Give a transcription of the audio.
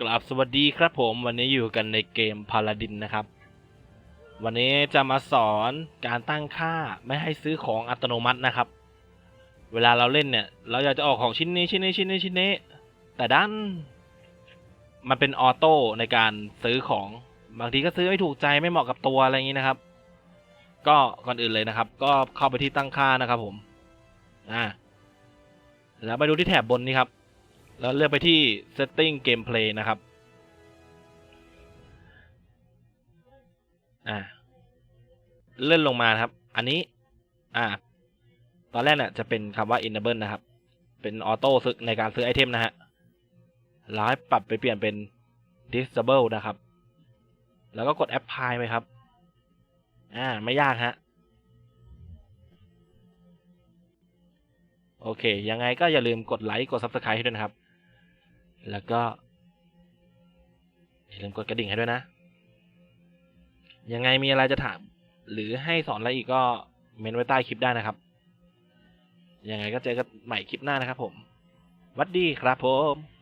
กราบสวัสดีครับผมวันนี้อยู่กันในเกมพาลาดินนะครับ วันนี้จะมาสอนการตั้งค่าไม่ให้ซื้อของอัตโนมัตินะครับ เวลาเราเล่นเนี่ย เราอยากจะออกของชิ้นนี้ชิ้นนี้ชิ้นนี้ชิ้นนี้ แต่ด้านมันเป็นออโต้ในการซื้อของบางทีก็ซื้อไม่ถูกใจไม่เหมาะกับตัวอะไรอย่างนี้นะครับ ก็ก่อนอื่นเลยนะครับ ก็เข้าไปที่ตั้งค่านะครับผมอ่าแล้วไปดูที่แถบบนนี้ครับ แล้วเลือกไปที่ setting gameplay นะครับ อ่า เลื่อนลงมาครับ อันนี้ อ่า ตอนแรกเนี่ยจะเป็นคำว่า enable นะครับ เป็นออโต้ซื้อในการซื้อไอเทมนะฮะแล้วให้ปรับไปเปลี่ยนเป็น disable นะครับ แล้วก็กด apply ไหมครับ อ่า ไม่ยากฮะโอเค ยังไงก็อย่าลืมกดไลค์ กด subscribe ให้ด้วยนะครับ แล้วก็อย่าลืมกดกระดิ่งให้ด้วยนะ ยังไงมีอะไรจะถาม หรือให้สอนอะไรอีกก็เมนไว้ใต้คลิปได้นะครับ ยังไงก็เจอกันใหม่คลิปหน้านะครับผมวัดดีครับผม